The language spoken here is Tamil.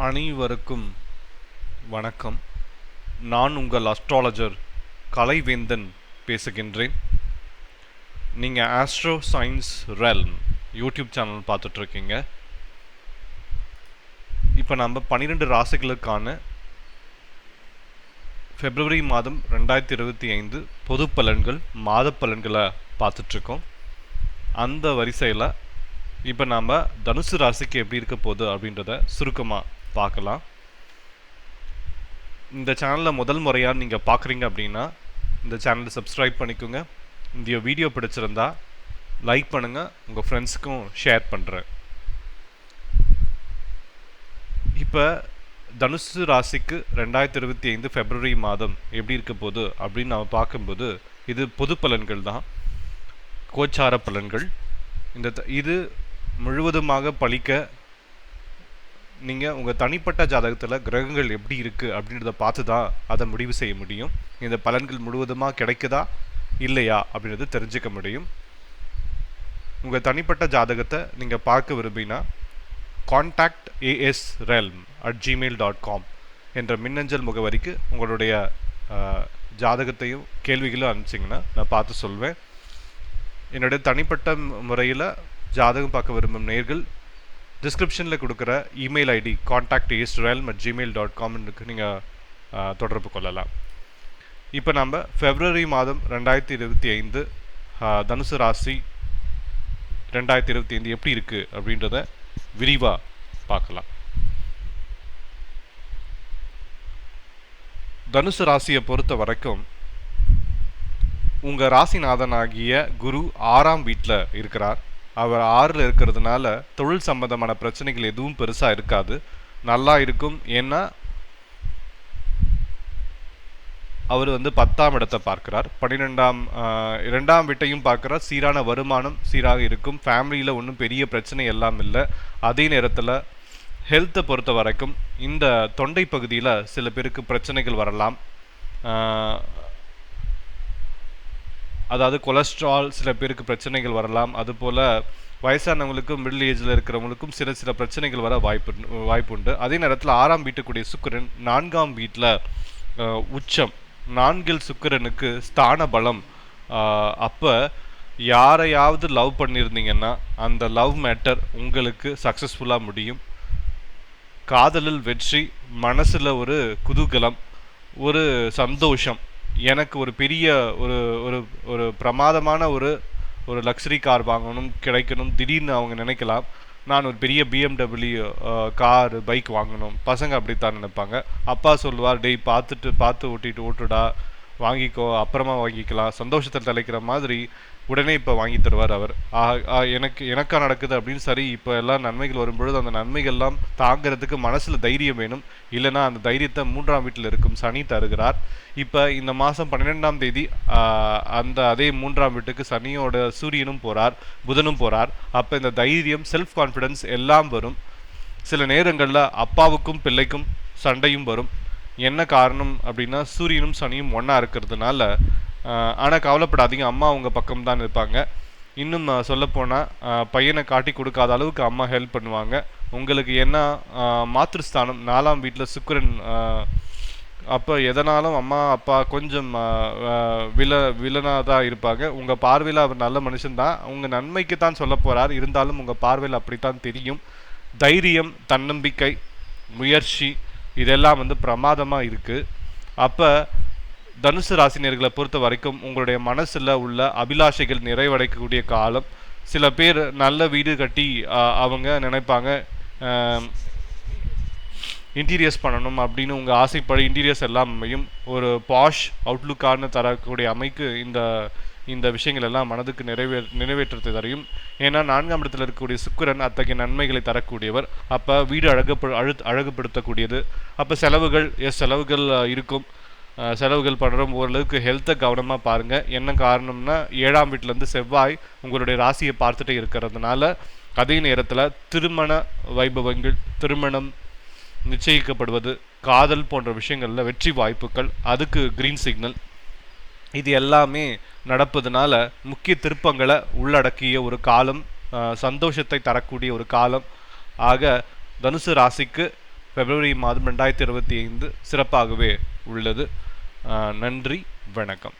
அனைவருக்கும் வணக்கம். நான் உங்கள் அஸ்ட்ராலஜர் கலைவேந்தன் பேசுகின்றேன். நீங்கள் Astro Science Realm YouTube channel பார்த்துட்ருக்கீங்க. இப்போ நம்ம பன்னிரெண்டு ராசிகளுக்கான பிப்ரவரி மாதம் ரெண்டாயிரத்தி இருபத்தி ஐந்து பொது பலன்கள் மாத பலன்களை பார்த்துட்ருக்கோம். அந்த வரிசையில் இப்போ நாம் தனுசு ராசிக்கு எப்படி இருக்க போகுது அப்படின்றத சுருக்கமாக பார்க்கலாம். இந்த சேனலில் முதல் முறையாக நீங்கள் பார்க்குறீங்க அப்படின்னா இந்த சேனலை சப்ஸ்கிரைப் பண்ணிக்கோங்க. இந்த வீடியோ பிடிச்சிருந்தா லைக் பண்ணுங்கள் உங்கள் ஃப்ரெண்ட்ஸுக்கும் ஷேர் பண்ணுறேன் இப்போ தனுசு ராசிக்கு ரெண்டாயிரத்தி இருபத்தி ஐந்து ஃபெப்ரவரி மாதம் எப்படி இருக்க போகுது அப்படின்னு நம்ம பார்க்கும்போது இது பொது பலன்கள் தான். கோச்சார பலன்கள். இந்த இது முழுவதுமாக பழிக்க நீங்கள் உங்கள் தனிப்பட்ட ஜாதகத்தில் கிரகங்கள் எப்படி இருக்குது அப்படின்றத பார்த்து தான் அதை முடிவு செய்ய முடியும். இந்த பலன்கள் முழுவதுமாக கிடைக்குதா? இல்லையா? அப்படின்றத தெரிஞ்சுக்க முடியும். உங்கள் தனிப்பட்ட ஜாதகத்தை நீங்கள் பார்க்க விரும்பினா contact A S realm at Gmail dot com என்ற மின்னஞ்சல் முகவரிக்கு உங்களுடைய ஜாதகத்தையும் கேள்விகளும் அனுப்பிச்சிங்கன்னா நான் பார்த்து சொல்வேன். என்னுடைய தனிப்பட்ட முறையில் ஜாதகம் பார்க்க விரும்பும் நேர்கள் டிஸ்கிரிப்ஷனில் கொடுக்குற email ID contact Israel realm at Gmail dot காம்னுக்கு நீங்கள் தொடர்பு கொள்ளலாம். இப்போ நம்ம ஃபெப்ரவரி மாதம் ரெண்டாயிரத்தி இருபத்தி ஐந்து தனுசு ராசி ரெண்டாயிரத்தி இருபத்தி ஐந்து எப்படி இருக்குது அப்படின்றத விரிவாக பார்க்கலாம். தனுசு ராசியை பொறுத்த வரைக்கும் உங்கள் ராசிநாதனாகிய குரு ஆறாம் வீட்டில் இருக்கிறார். அவர் ஆறில் இருக்கிறதுனால தொழில் சம்பந்தமான பிரச்சனைகள் எதுவும் பெருசாக இருக்காது. நல்லா இருக்கும். ஏன்னா அவர் வந்து பத்தாம் இடத்தை பார்க்கிறார். பன்னிரெண்டாம் ஆஹ், இரண்டாம் வீட்டையும் பார்க்கிறார். சீரான வருமானம் சீராக இருக்கும். ஃபேமிலியில் ஒன்றும் பெரிய பிரச்சனை எல்லாம் இல்லை. அதே நேரத்தில் ஹெல்த்தை பொறுத்த வரைக்கும் இந்த தொண்டை பகுதியில் சில பேருக்கு பிரச்சனைகள் வரலாம். ஆஹ், அதாவது கொலஸ்ட்ரால் சில பேருக்கு பிரச்சனைகள் வரலாம். அதுபோல் வயசானவங்களுக்கும் மிடில் ஏஜில் இருக்கிறவங்களுக்கும் சில சில பிரச்சனைகள் வர வாய்ப்பு வாய்ப்பு உண்டு அதே நேரத்தில் ஆறாம் வீட்டுக்குடிய சுக்கிரன் நான்காம் வீட்டில் உச்சம். நான்கில் சுக்கிரனுக்கு ஸ்தான பலம். அப்போ யாரையாவது லவ் பண்ணியிருந்தீங்கன்னா அந்த லவ் மேட்டர் உங்களுக்கு சக்ஸஸ்ஃபுல்லாக முடியும். காதலில் வெற்றி மனசில் ஒரு குதூகலம் ஒரு சந்தோஷம். எனக்கு ஒரு பெரிய ஒரு ஒரு ஒரு பிரமாதமான ஒரு ஒரு லக்ஸரி கார் வாங்கணும் கிடைக்கணும் திடீர்னு அவங்க நினைக்கலாம். நான் ஒரு பெரிய பிஎம்டபிள்யூ கார் பைக் வாங்கணும். பசங்க அப்படித்தான் நினைப்பாங்க. அப்பா சொல்லுவார் டெய் பார்த்துட்டு பார்த்து ஓட்டிட்டு ஓட்டுடா. வாங்கிக்கோ அப்புறமா வாங்கிக்கலாம். சந்தோஷத்தில் தலைக்கிற மாதிரி உடனே இப்போ வாங்கி தருவார் அவர். எனக்கு எனக்கா நடக்குது அப்படின்னு சரி இப்போ எல்லாம் நன்மைகள் வரும்பொழுது அந்த நன்மைகள்லாம் தாங்கிறதுக்கு மனசில் தைரியம் வேணும். இல்லைன்னா அந்த தைரியத்தை மூன்றாம் வீட்டில் இருக்கும் சனி தருகிறார். இப்போ இந்த மாதம் பன்னிரெண்டாம் தேதி அந்த அதே மூன்றாம் வீட்டுக்கு சனியோட சூரியனும் போகிறார் புதனும் போகிறார் அப்போ இந்த தைரியம் செல்ஃப் கான்ஃபிடன்ஸ் எல்லாம் வரும். சில நேரங்களில் அப்பாவுக்கும் பிள்ளைக்கும் சண்டையும் வரும். என்ன காரணம் அப்படின்னா சூரியனும் சனியும் ஒன்றா இருக்கிறதுனால ஆனால் கவலைப்படாதீங்க. அம்மா அவங்க பக்கம் தான் இருப்பாங்க. இன்னும் சொல்லப்போனால் பையனை காட்டி கொடுக்காத அளவுக்கு அம்மா ஹெல்ப் பண்ணுவாங்க. உங்களுக்கு என்ன ஆஹ், மாத்ருஸ்தானம் நாலாம் வீட்டில் சுக்கரன் அப்போ எதனாலும் அம்மா அப்பா கொஞ்சம் வில வில்லனாக தான் இருப்பாங்க. உங்கள் பார்வையில் அவர் நல்ல மனுஷன்தான். உங்கள் நன்மைக்கு தான் சொல்ல போகிறார் இருந்தாலும் உங்கள் பார்வையில் அப்படித்தான் தெரியும். தைரியம் தன்னம்பிக்கை முயற்சி இதெல்லாம் வந்து பிரமாதமாக இருக்குது அப்போ தனுசு ராசினியர்களை பொறுத்த வரைக்கும் உங்களுடைய மனசில் உள்ள அபிலாஷைகள் நிறைவடைக்கக்கூடிய காலம். சில பேர் நல்ல வீடு கட்டி அவங்க நினைப்பாங்க இன்டீரியர்ஸ் பண்ணணும் அப்படின்னு உங்கள் ஆசைப்படி இன்டீரியர்ஸ் எல்லாம் அமையும். ஒரு பாஷ் அவுட்லுக்கான தரக்கூடிய அமைக்கு இந்த இந்த விஷயங்கள் எல்லாம் மனதுக்கு நிறைவே நிறைவேற்றத்தை தரையும் ஏன்னா நான்காம் இடத்துல இருக்கக்கூடிய சுக்கிரன் அத்தகைய நன்மைகளை தரக்கூடியவர். அப்போ வீடு அழகு அழு அழகுபடுத்தக்கூடியது. அப்போ செலவுகள் எஸ் செலவுகள் இருக்கும். செலவுகள் பண்ணுறோம் ஓரளவுக்கு ஹெல்த்தை கவனமாக பாருங்கள் என்ன காரணம்னா ஏழாம் வீட்டிலேருந்து செவ்வாய் உங்களுடைய ராசியை பார்த்துட்டே இருக்கிறதுனால அதே நேரத்தில் திருமண வைபவங்கள் திருமணம் நிச்சயிக்கப்படுவது காதல் போன்ற விஷயங்களில் வெற்றி வாய்ப்புகள் அதுக்கு கிரீன் சிக்னல் இது எல்லாமே நடப்பதுனால முக்கிய திருப்பங்களை உள்ளடக்கிய ஒரு காலம் சந்தோஷத்தை தரக்கூடிய ஒரு காலம். ஆக தனுசு ராசிக்கு பிப்ரவரி மாதம் ரெண்டாயிரத்தி இருபத்தி ஐந்து சிறப்பாகவே உள்ளது. நன்றி வணக்கம்.